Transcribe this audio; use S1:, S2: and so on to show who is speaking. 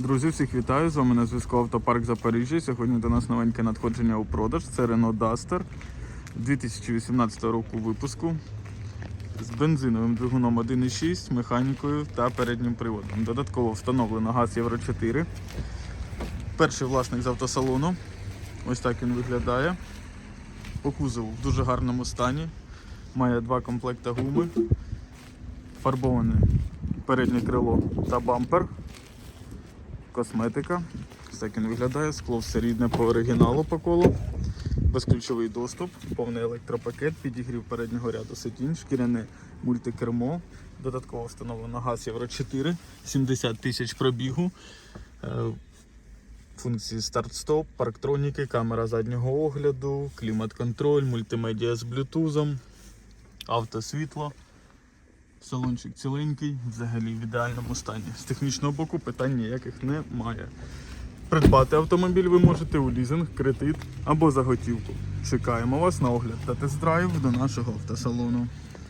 S1: Друзі, всіх вітаю! З вами на зв'язку Автопарк Запоріжжя. Сьогодні до нас новеньке надходження у продаж. Це Renault Duster 2018 року випуску з бензиновим двигуном 1.6, механікою та переднім приводом. Додатково встановлено газ Євро 4. Перший власник з автосалону. Ось так він виглядає. По кузову в дуже гарному стані. Має два комплекти гуми. Фарбоване переднє крило та бампер. Косметика. Ось так він виглядає. Скло все рідне по оригіналу по колу. Безключовий доступ, повний електропакет, підігрів переднього ряду сидінь, шкіряне мультикермо. Додатково встановлено газ Євро 4, 70 тисяч пробігу. Е, Функції старт-стоп, парктроніки, камера заднього огляду, клімат-контроль, мультимедіа з блютузом, автосвітло. Салончик ціленький, взагалі в ідеальному стані. З технічного боку питань ніяких немає. Придбати автомобіль ви можете у лізинг, кредит або за готівку. Чекаємо вас на огляд та тест-драйв до нашого автосалону.